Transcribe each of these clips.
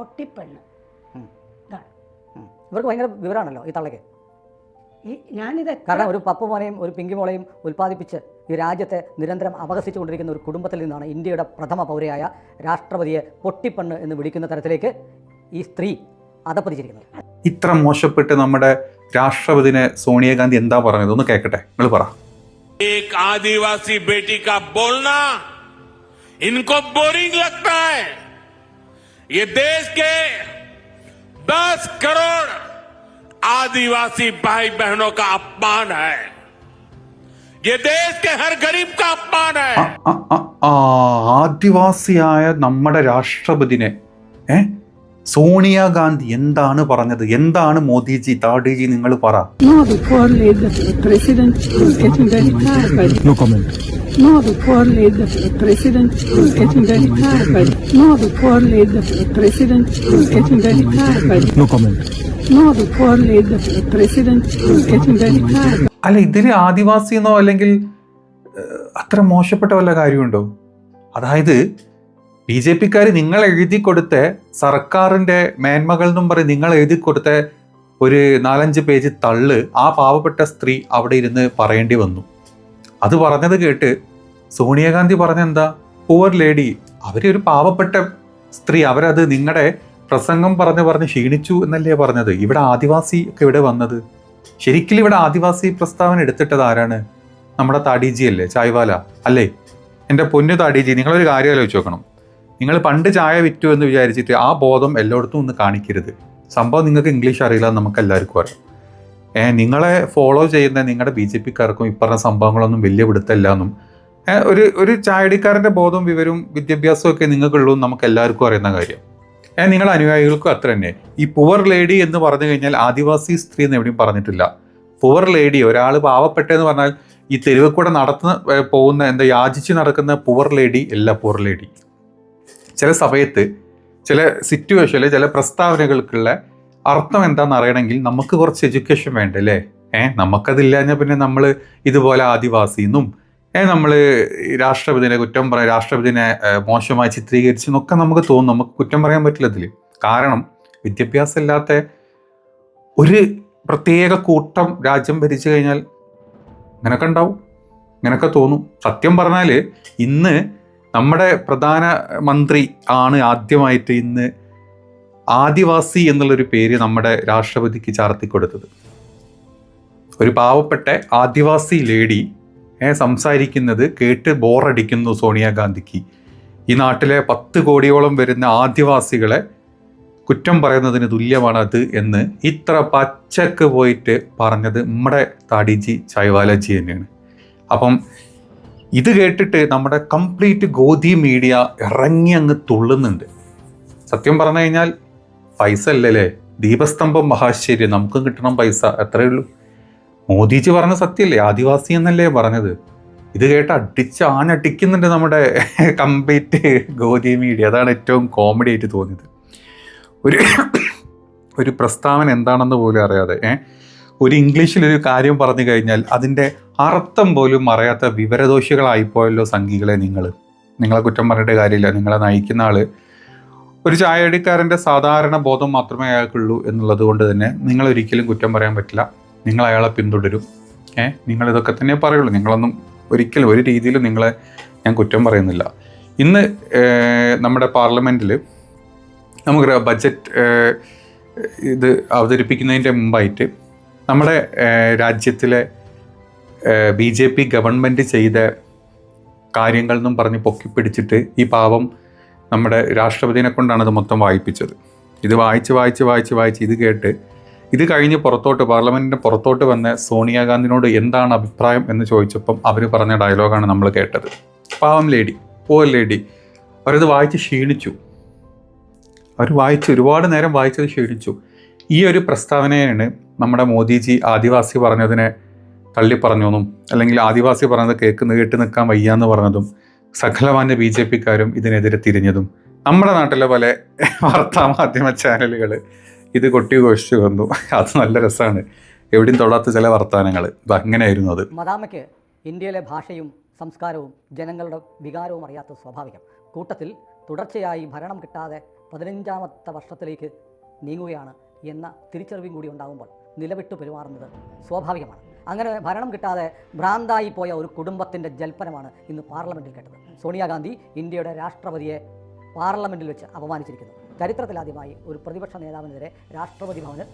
പൊട്ടിപ്പെണ്ണ് ഉം. ഇതാണ് ഉം. ഇവർക്ക് ഭയങ്കര വിവരമാണല്ലോ ഈ തള്ളയ്ക്ക് ഈ ഞാനിത് എത്ര- കാരണം ഒരു പപ്പു മോനെയും ഒരു പിങ്കി മോളെയും ഉൽപ്പാദിപ്പിച്ച് ഈ രാജ്യത്തെ നിരന്തരം അപഹസിച്ചുകൊണ്ടിരിക്കുന്ന ഒരു കുടുംബത്തിൽ നിന്നാണ് ഇന്ത്യയുടെ പ്രഥമ പൗരയായ രാഷ്ട്രപതിയെ പൊട്ടിപ്പെണ്ണ് എന്ന് വിളിക്കുന്ന തരത്തിലേക്ക് ഈ സ്ത്രീ അതപ്പതിച്ചിരിക്കുന്നത് ഇത്ര മോശപ്പെട്ട് നമ്മുടെ രാഷ്ട്രപതിനെ സോണിയാഗാന്ധി എന്താ പറഞ്ഞത് ഒന്ന് കേൾക്കട്ടെ നിങ്ങൾ പറ एक आदिवासी बेटी का बोलना इनको बोरिंग लगता है ये देश के 10 करोड़ आदिवासी भाई बहनों का अपमान है ये देश के हर गरीब का अपमान है ആ, ആ, ആ, ആദിവാസിയായ നമ്മുടെ രാഷ്ട്രപതിനെ ഏ സോണിയാഗാന്ധി എന്താണ് പറഞ്ഞത്? എന്താണ് മോദിജി താടിജി നിങ്ങൾ പറ. അല്ല ഇതിൽ ആദിവാസിന്നോ അല്ലെങ്കിൽ അത്ര മോശപ്പെട്ട വല്ല കാര്യമുണ്ടോ? അതായത് ബി ജെ പിക്കാർ നിങ്ങൾ എഴുതി കൊടുത്ത സർക്കാരിന്റെ മേന്മകൾ എന്നും പറയും. നിങ്ങൾ എഴുതി കൊടുത്ത ഒരു നാലഞ്ച് പേജ് തള്ള് ആ പാവപ്പെട്ട സ്ത്രീ അവിടെ ഇരുന്ന് പറയേണ്ടി വന്നു. അത് പറഞ്ഞത് കേട്ട് സോണിയാഗാന്ധി പറഞ്ഞെന്താ പുവർ ലേഡി അവരൊരു പാവപ്പെട്ട സ്ത്രീ. അവരത് നിങ്ങളുടെ പ്രസംഗം പറഞ്ഞ് പറഞ്ഞ് ക്ഷീണിച്ചു എന്നല്ലേ പറഞ്ഞത്? ഇവിടെ ആദിവാസി ഒക്കെ ഇവിടെ വന്നത്? ശരിക്കും ഇവിടെ ആദിവാസി പ്രസ്താവന എടുത്തിട്ടത് ആരാണ്? നമ്മുടെ താടിജി അല്ലേ? ചായ്വാല. അല്ലേ? എന്റെ പൊന്നു താടിജി നിങ്ങളൊരു കാര്യം ആലോചിച്ച് നോക്കണം. നിങ്ങൾ പണ്ട് ചായ വിറ്റു എന്ന് വിചാരിച്ചിട്ട് ആ ബോധം എല്ലായിടത്തും ഒന്ന് കാണിക്കരുത്. സംഭവം നിങ്ങൾക്ക് ഇംഗ്ലീഷ് അറിയില്ല നമുക്ക് എല്ലാവർക്കും അറിയാം. നിങ്ങളെ ഫോളോ ചെയ്യുന്ന നിങ്ങളുടെ ബി ജെ പിക്കാർക്കും ഇപ്പറഞ്ഞ സംഭവങ്ങളൊന്നും വലിയ പിടുത്തല്ല എന്നും ഒരു ഒരു ചായടിക്കാരന്റെ ബോധവും വിവരവും വിദ്യാഭ്യാസവും ഒക്കെ നിങ്ങൾക്കുള്ളൂ നമുക്ക് എല്ലാവർക്കും അറിയുന്ന കാര്യം. ഏ നിങ്ങളുടെ അനുയായികൾക്കും അത്ര തന്നെ. ഈ പുവർ ലേഡി എന്ന് പറഞ്ഞു കഴിഞ്ഞാൽ ആദിവാസി സ്ത്രീ എന്ന് എവിടെയും പറഞ്ഞിട്ടില്ല. പുവർ ലേഡി ഒരാൾ പാവപ്പെട്ടെന്ന് പറഞ്ഞാൽ ഈ തെരുവ് കൂടെ നടത്തുന്ന പോകുന്ന എന്താ യാചിച്ച് നടക്കുന്ന പുവർ ലേഡി അല്ല പുവർ ലേഡി ചില സമയത്ത് ചില സിറ്റുവേഷനിൽ ചില പ്രസ്താവനകൾക്കുള്ള അർത്ഥം എന്താണെന്ന് അറിയണമെങ്കിൽ നമുക്ക് കുറച്ച് എഡ്യൂക്കേഷൻ വേണ്ടല്ലേ ഏ നമുക്കതില്ല പിന്നെ നമ്മൾ ഇതുപോലെ ആദിവാസി എന്നും ഏ നമ്മൾ രാഷ്ട്രപതിനെ കുറ്റം പറയാം രാഷ്ട്രപതിനെ മോശമായി ചിത്രീകരിച്ചു എന്നൊക്കെ നമുക്ക് തോന്നും. നമുക്ക് കുറ്റം പറയാൻ പറ്റില്ല ഇതിൽ കാരണം വിദ്യാഭ്യാസം ഇല്ലാത്ത ഒരു പ്രത്യേക കൂട്ടം രാജ്യം ഭരിച്ചു കഴിഞ്ഞാൽ ഇങ്ങനൊക്കെ ഉണ്ടാവും ഇങ്ങനൊക്കെ തോന്നും. സത്യം പറഞ്ഞാൽ ഇന്ന് നമ്മുടെ പ്രധാനമന്ത്രി ആണ് ആദ്യമായിട്ട് ഇന്ന് ആദിവാസി എന്നുള്ളൊരു പേര് നമ്മുടെ രാഷ്ട്രപതിക്ക് ചാർത്തി കൊടുത്തത് ഒരു പാവപ്പെട്ട ആദിവാസി ലേഡി സംസാരിക്കുന്നത് കേട്ട് ബോറടിക്കുന്നു സോണിയാഗാന്ധിക്ക് ഈ നാട്ടിലെ പത്ത് കോടിയോളം വരുന്ന ആദിവാസികളെ കുറ്റം പറയുന്നതിന് തുല്യമാണ് അത് എന്ന് ഇത്ര പച്ചക്ക് പോയിട്ട് പറഞ്ഞത് നമ്മുടെ താടിജി ചൈവാലജി തന്നെയാണ്. അപ്പം ഇത് കേട്ടിട്ട് നമ്മുടെ കംപ്ലീറ്റ് ഗോധി മീഡിയ ഇറങ്ങി അങ്ങ് തുള്ളുന്നുണ്ട്. സത്യം പറഞ്ഞു കഴിഞ്ഞാൽ പൈസ അല്ലല്ലേ? ദീപസ്തംഭം മഹാശ്ചര്യം നമുക്ക് കിട്ടണം പൈസ എത്രയേ ഉള്ളൂ. മോദിജി പറഞ്ഞ സത്യമല്ലേ? ആദിവാസി എന്നല്ലേ പറഞ്ഞത്? ഇത് കേട്ട് അടിച്ച് ആനടിക്കുന്നുണ്ട് നമ്മുടെ കംപ്ലീറ്റ് ഗോധി മീഡിയ അതാണ് ഏറ്റവും കോമഡി ആയിട്ട് തോന്നിയത്. ഒരു ഒരു പ്രസ്താവന എന്താണെന്ന് പോലും അറിയാതെ ഒരു ഇംഗ്ലീഷിൽ ഒരു കാര്യം പറഞ്ഞു കഴിഞ്ഞാൽ അതിന്റെ അർത്ഥം പോലും അറിയാത്ത വിവരദോഷികളായിപ്പോയല്ലോ സംഘികളെ നിങ്ങൾ നിങ്ങളെ കുറ്റം പറഞ്ഞിട്ട് കാര്യമില്ല. നിങ്ങളെ നയിക്കുന്ന ആൾ ഒരു ചായടിക്കാരന്റെ സാധാരണ ബോധം മാത്രമേ അയാൾക്കുള്ളൂ എന്നുള്ളത് കൊണ്ട് തന്നെ നിങ്ങൾ ഒരിക്കലും കുറ്റം പറയാൻ പറ്റില്ല. നിങ്ങൾ അയാളെ പിന്തുടരും. ഏ? നിങ്ങൾ ഇതൊക്കെ തന്നെ പറയുള്ളൂ. നിങ്ങളൊന്നും ഒരിക്കലും ഒരു രീതിയിലും നിങ്ങളെ ഞാൻ കുറ്റം പറയുന്നില്ല. ഇന്ന് നമ്മുടെ പാർലമെന്റിൽ നമുക്ക് ബജറ്റ് ഇത് അവതരിപ്പിക്കുന്നതിന്റെ മുമ്പായിട്ട് നമ്മുടെ രാജ്യത്തിലെ ബി ജെ പി ഗവൺമെന്റ് ചെയ്ത കാര്യങ്ങൾ എന്നും പറഞ്ഞ് പൊക്കിപ്പിടിച്ചിട്ട് ഈ പാവം നമ്മുടെ രാഷ്ട്രപതിനെ കൊണ്ടാണ് അത് മൊത്തം വായിപ്പിച്ചത്. ഇത് വായിച്ച് വായിച്ച് വായിച്ച് വായിച്ച് ഇത് കേട്ട് ഇത് കഴിഞ്ഞ് പുറത്തോട്ട് പാർലമെന്റിന്റെ പുറത്തോട്ട് വന്ന സോണിയാഗാന്ധിനോട് എന്താണ് അഭിപ്രായം എന്ന് ചോദിച്ചപ്പം അവർ പറഞ്ഞ ഡയലോഗാണ് നമ്മൾ കേട്ടത്. പാവം ലേഡി പോവൽ ലേഡി. അവരത് വായിച്ച് ക്ഷീണിച്ചു. അവർ വായിച്ച് ഒരുപാട് നേരം വായിച്ചത് ക്ഷീണിച്ചു. ഈ ഒരു പ്രസ്താവനയാണ് നമ്മുടെ മോദിജി ആദിവാസി പറഞ്ഞതിനെ തള്ളി പറഞ്ഞതെന്നും അല്ലെങ്കിൽ ആദിവാസി പറഞ്ഞത് കേൾക്കുന്ന കേട്ട് നിൽക്കാൻ വയ്യ എന്ന് പറഞ്ഞതും സകലമാന്യ ബി ജെ പിക്കാരും ഇതിനെതിരെ തിരിഞ്ഞതും. നമ്മുടെ നാട്ടിലെ പല വാർത്താമാധ്യമ ചാനലുകൾ ഇത് കൊട്ടി ഘോഷിച്ചു വന്നു അത് നല്ല രസമാണ്. എവിടെയും തൊടാത്ത ചില വർത്തമാനങ്ങൾ ഇത് അങ്ങനെയായിരുന്നു അത്. മദാമയ്ക്ക് ഇന്ത്യയിലെ ഭാഷയും സംസ്കാരവും ജനങ്ങളുടെ വികാരവും അറിയാത്ത സ്വാഭാവികം. കൂട്ടത്തിൽ തുടർച്ചയായി ഭരണം കിട്ടാതെ പതിനഞ്ചാമത്തെ വർഷത്തിലേക്ക് നീങ്ങുകയാണ് എന്ന തിരിച്ചറിവും കൂടി ഉണ്ടാകുമ്പോൾ നിലവിട്ട് പെരുമാറുന്നത് സ്വാഭാവികമാണ്. അങ്ങനെ ഭരണം കിട്ടാതെ ഭ്രാന്തായി പോയ ഒരു കുടുംബത്തിന്റെ ജൽപ്പനമാണ് ഇന്ന് പാർലമെന്റിൽ കേട്ടത്. സോണിയാഗാന്ധി ഇന്ത്യയുടെ രാഷ്ട്രപതിയെ പാർലമെന്റിൽ വെച്ച് അപമാനിച്ചിരിക്കുന്നു. ചരിത്രത്തിലാദ്യമായി ഒരു പ്രതിപക്ഷ നേതാവിനെതിരെ രാഷ്ട്രപതി ഭവന്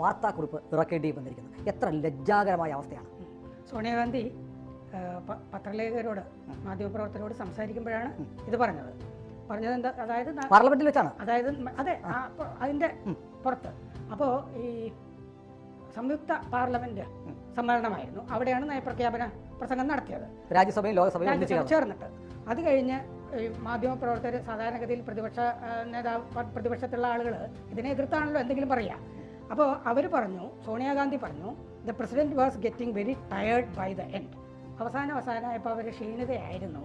വാർത്താക്കുറിപ്പ് ഇറക്കേണ്ടി വന്നിരിക്കുന്നു. എത്ര ലജ്ജാകരമായ അവസ്ഥയാണ്. സോണിയാഗാന്ധി പത്രലേഖകരോട് മാധ്യമപ്രവർത്തകരോട് സംസാരിക്കുമ്പോഴാണ് ഇത് പറഞ്ഞത്. പറഞ്ഞത് എന്താ അതായത് പാർലമെന്റിൽ വെച്ചാണ്. അതായത് അതെ അതിന്റെ പുറത്ത്. അപ്പോൾ ഈ സംയുക്ത പാർലമെന്റ് സമ്മേളനമായിരുന്നു. അവിടെയാണ് നയപ്രഖ്യാപന പ്രസംഗം നടത്തിയത്. രാജ്യസഭയും ലോകസഭയും ചേർന്നിട്ട്. അത് കഴിഞ്ഞ് മാധ്യമ മാധ്യമപ്രവർത്തകർ സാധാരണഗതിയിൽ പ്രതിപക്ഷ നേതാവ് പ്രതിപക്ഷത്തുള്ള ആളുകൾ ഇതിനെ എതിർത്താണല്ലോ എന്തെങ്കിലും പറയുക അപ്പോൾ അവർ പറഞ്ഞു സോണിയാഗാന്ധി പറഞ്ഞു the president was getting very tired by the end അവസാനം അവസാനമായപ്പോൾ അവർ ക്ഷീണിതയായിരുന്നു.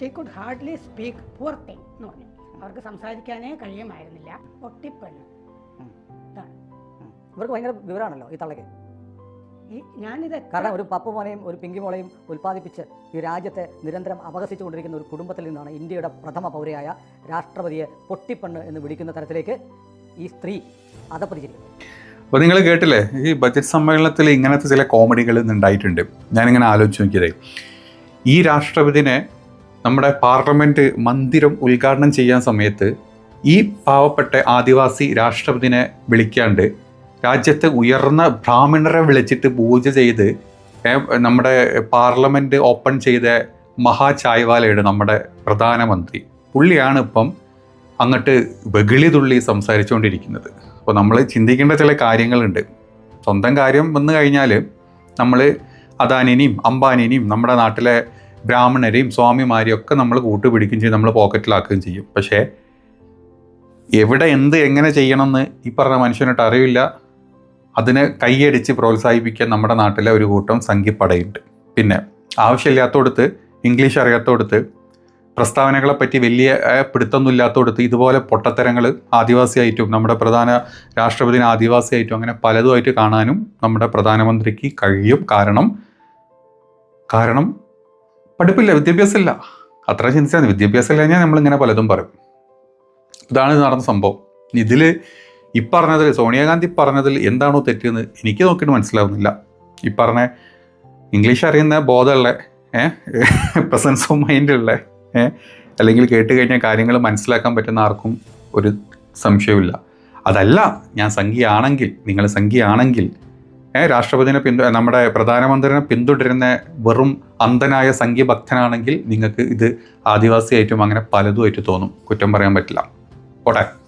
She could hardly speak poor thing എന്ന് പറഞ്ഞു. അവർക്ക് സംസാരിക്കാനേ കഴിയുമായിരുന്നില്ല. ഒട്ടിപ്പെണ്ണ് ഇതാണ്. ഇവർക്ക് ഭയങ്കര വിവരമാണല്ലോ ഈ തള്ളയ്ക്ക്. ഈ ഞാനിത് കാരണം ഒരു പപ്പു മോനെയും ഒരു പിങ്കി മോളെയും ഉൽപ്പാദിപ്പിച്ച് ഈ രാജ്യത്തെ നിരന്തരം അപഹസിച്ചുകൊണ്ടിരിക്കുന്ന ഒരു കുടുംബത്തിൽ നിന്നാണ് ഇന്ത്യയുടെ പ്രഥമ പൗരയായ രാഷ്ട്രപതിയെ പൊട്ടിപ്പെണ്ണ് എന്ന് വിളിക്കുന്ന തരത്തിലേക്ക് ഈ സ്ത്രീ അതപ്പതിച്ചിരിക്കുന്നു അപ്പോൾ നിങ്ങൾ കേട്ടില്ലേ? ഈ ബജറ്റ് സമ്മേളനത്തിൽ ഇങ്ങനത്തെ ചില കോമഡികൾ ഉണ്ടായിട്ടുണ്ട്. ഞാനിങ്ങനെ ആലോചിച്ച് നോക്കിയതേ. ഈ രാഷ്ട്രപതിനെ നമ്മുടെ പാർലമെന്റ് മന്ദിരം ഉദ്ഘാടനം ചെയ്യാൻ സമയത്ത് ഈ പാവപ്പെട്ട ആദിവാസി രാഷ്ട്രപതിനെ വിളിക്കാണ്ട് രാജ്യത്തെ ഉയർന്ന ബ്രാഹ്മണരെ വിളിച്ചിട്ട് പൂജ ചെയ്ത് നമ്മുടെ പാർലമെന്റ് ഓപ്പൺ ചെയ്ത മഹാ ചായ്വാലയുടെ നമ്മുടെ പ്രധാനമന്ത്രി പുള്ളിയാണ് ഇപ്പം അങ്ങോട്ട് വെകിളി തുള്ളി സംസാരിച്ചുകൊണ്ടിരിക്കുന്നത്. അപ്പോൾ നമ്മൾ ചിന്തിക്കേണ്ട ചില കാര്യങ്ങളുണ്ട്. സ്വന്തം കാര്യം വന്നു കഴിഞ്ഞാൽ നമ്മൾ അദാനിനെയും അംബാനിനെയും നമ്മുടെ നാട്ടിലെ ബ്രാഹ്മണരെയും സ്വാമിമാരെയും ഒക്കെ നമ്മൾ കൂട്ടുപിടിക്കുകയും ചെയ്യും നമ്മൾ പോക്കറ്റിലാക്കുകയും ചെയ്യും. പക്ഷേ എവിടെ എന്ത് എങ്ങനെ ചെയ്യണമെന്ന് ഈ പറഞ്ഞ മനുഷ്യനായിട്ട് അറിയില്ല അതിനെ കൈയടിച്ച് പ്രോത്സാഹിപ്പിക്കാൻ നമ്മുടെ നാട്ടിലെ ഒരു കൂട്ടം സംഘിപ്പടയുണ്ട്. പിന്നെ ആവശ്യമില്ലാത്തോടത്ത് ഇംഗ്ലീഷ് അറിയാത്തോടത്ത് പറ്റി വലിയ ഏഹ്, പിടുത്തൊന്നും ഇല്ലാത്തോടത്ത് ഇതുപോലെ പൊട്ടത്തരങ്ങൾ ആദിവാസിയായിട്ടും നമ്മുടെ പ്രധാന രാഷ്ട്രപതിന് ആദിവാസിയായിട്ടും അങ്ങനെ പലതുമായിട്ട് കാണാനും നമ്മുടെ പ്രധാനമന്ത്രിക്ക് കഴിയും. കാരണം കാരണം പഠിപ്പില്ല വിദ്യാഭ്യാസമില്ല. അത്ര ചിന്തിച്ചാൽ. വിദ്യാഭ്യാസം ഇല്ല കഴിഞ്ഞാൽ നമ്മളിങ്ങനെ പലതും പറയും. ഇതാണ് നടന്ന സംഭവം. ഇതിൽ ഈ പറഞ്ഞതിൽ സോണിയാഗാന്ധി പറഞ്ഞതിൽ എന്താണോ തെറ്റെന്ന് എനിക്ക് നോക്കിയിട്ട് മനസ്സിലാവുന്നില്ല. ഈ പറഞ്ഞ ഇംഗ്ലീഷ് അറിയുന്ന ബോധമുള്ള ഏഹ് പ്രസൻസ് ഓഫ് മൈൻഡുള്ള അല്ലെങ്കിൽ കേട്ട് കഴിഞ്ഞാൽ കാര്യങ്ങൾ മനസ്സിലാക്കാൻ പറ്റുന്ന ആർക്കും ഒരു സംശയമില്ല അതല്ല ഞാൻ സംഖ്യയാണെങ്കിൽ നിങ്ങൾ സംഖ്യയാണെങ്കിൽ ഏഹ് രാഷ്ട്രപതിനെ പിന്തു നമ്മുടെ പ്രധാനമന്ത്രിനെ പിന്തുടരുന്ന വെറും അന്ധനായ സംഖ്യഭക്തനാണെങ്കിൽ നിങ്ങൾക്ക് ഇത് ആദിവാസിയായിട്ടും അങ്ങനെ പലതുമായിട്ട് തോന്നും. കുറ്റം പറയാൻ പറ്റില്ല. പോട്ടെ.